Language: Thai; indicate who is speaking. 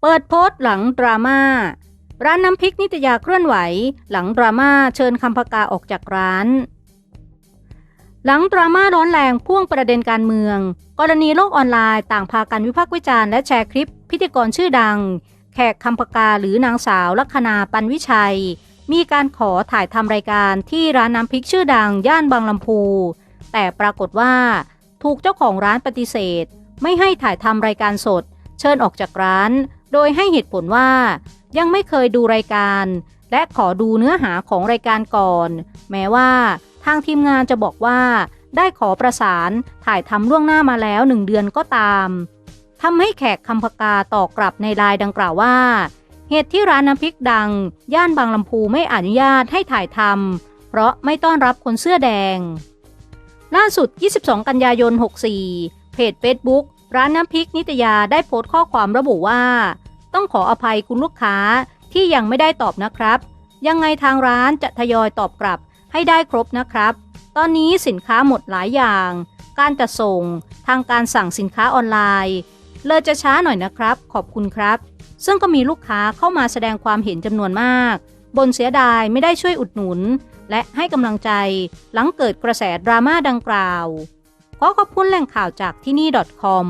Speaker 1: เปิดโพสต์หลังดราม่าร้านน้ำพริกนิตยาเคลื่อนไหว หลังดราม่าเชิญคำพกาออกจากร้าน หลังดราม่าร้อนแรงพ่วงประเด็นการเมือง กรณีโลกออนไลน์ต่างพากันวิพากษ์วิจารณ์และแชร์คลิป พิธีกรชื่อดัง แขกคำพกาหรือนางสาวลัคนาปันวิชัย มีการขอถ่ายทำรายการที่ร้านน้ำพริกชื่อดังย่านบางลำพู แต่ปรากฏว่าถูกเจ้าของร้านปฏิเสธ ไม่ให้ถ่ายทำรายการสด เชิญออกจากร้าน โดยให้เหตุผลว่า ยังไม่เคยดูรายการ และขอดูเนื้อหาของรายการก่อน แม้ว่า ทางทีมงานจะบอกว่า ได้ขอประสานถ่ายทำล่วงหน้ามาแล้วหนึ่งเดือนก็ตามทำให้แขกคำพกาตอบกลับในลน์ดังกล่าวว่า เหตุที่ร้านน้ำพริกดัง ย่านบางลำพูไม่อนุญาตให้ถ่ายทำเพราะไม่ต้อนรับคนเสื้อแดง ล่าสุด 22 กันยายน 64 เพจ Facebook ร้านน้ำพริกนิตยาได้โพสต์ข้อความระบุว่า ต้องขออภัยคุณลูกค้าที่ยังไม่ได้ตอบนะครับ ยังไงทางร้านจะทยอยตอบกลับให้ได้ครบนะครับ ตอนนี้สินค้าหมดหลายอย่าง การจัดส่ง ทางการสั่งสินค้าออนไลน์ เลยจะช้าหน่อยนะครับ ขอบคุณครับ ซึ่งก็มีลูกค้าเข้ามาแสดงความเห็นจำนวนมาก บนเสียดายไม่ได้ช่วยอุดหนุน และให้กำลังใจหลังเกิดกระแสดราม่าดังกล่าว ขอขอบคุณแหล่งข่าวจากที่นี่ .com